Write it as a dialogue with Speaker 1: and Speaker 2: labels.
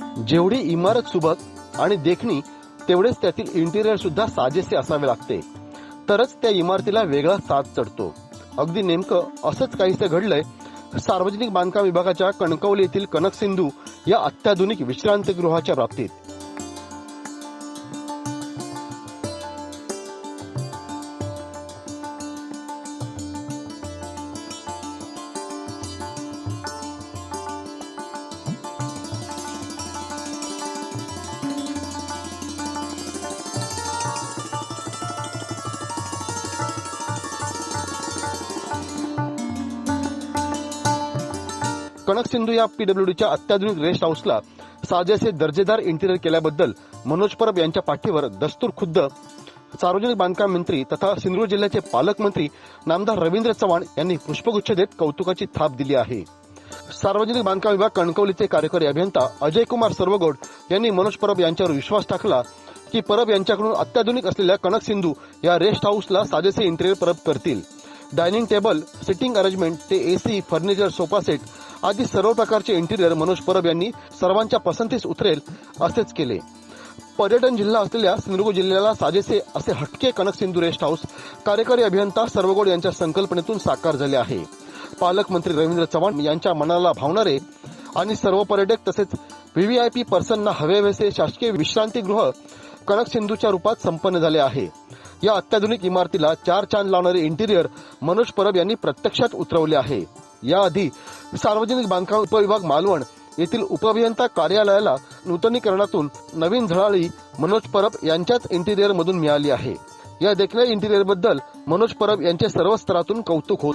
Speaker 1: जेवढी इमारत सुबक आणि देखणी तेवढेच त्यातील इंटिरियर सुद्धा साजेसे असावे लागते. तरच त्या इमारतीला वेगळा साथ चढतो. अगदी नेमकं असंच काहीसं घडलंय. सार्वजनिक बांधकाम विभागाच्या कणकवली येथील कनक सिंधू या अत्याधुनिक विश्रांतीगृहाच्या बाबतीत. कनक सिंधू या पीडब्ल्यूडीच्या अत्याधुनिक रेस्ट हाऊसला साजेसे दर्जेदार इंटिरियर केल्याबद्दल मनोज परब यांच्या पाठीवर दस्तूर खुद्द. सार्वजनिक बांधकाम मंत्री तथा सिंधुदुर्ग जिल्ह्याचे पालकमंत्री नामदार रवींद्र चव्हाण यांनी पुष्पगुच्छ देत कौतुकाची थाप दिली आहे. सार्वजनिक बांधकाम विभाग कणकवलीचे कार्यकारी अभियंता अजय कुमार सर्वगोड यांनी मनोज परब यांच्यावर विश्वास टाकला की परब यांच्याकडून अत्याधुनिक असलेल्या कनक सिंधू या रेस्ट हाऊसला साजेसे इंटेरियर परब करतील. डायनिंग टेबल सिटिंग अरेंजमेंट ते एसी फर्निचर सोफा सेट आदी सर्व प्रकारचे इंटिरियर मनोज परब यांनी सर्वांच्या पसंतीस उतरेल असेच केले. पर्यटन जिल्हा असलेल्या सिंधुदुर्ग जिल्ह्याला साजेसे असे हटके कनक सिंधू रेस्ट हाऊस कार्यकारी अभियंता सर्वगोड यांच्या संकल्पनेतून साकार झाले आहे. पालकमंत्री रवींद्र चव्हाण यांच्या मनाला भावणारे आणि सर्व पर्यटक तसेच व्हीव्हीआयपी पर्सनना हवेवेसे शासकीय विश्रांतीगृह कनक सिंधूच्या रूपात संपन्न झाले आहे. या अत्याधुनिक इमारतीला चार चांद लावणारे इंटिरियर मनोज परब यांनी प्रत्यक्षात उतरवले आहे. याआधी सार्वजनिक बांधकाम उपविभाग मालवण येथील उपअभियंता कार्यालयाला नूतनीकरणातून नवीन झळाळी मनोज परब यांच्याच इंटिरियर मधून मिळाली आहे. या देखण्या इंटिरियरबद्दल मनोज परब यांचे सर्व स्तरातून कौतुक होत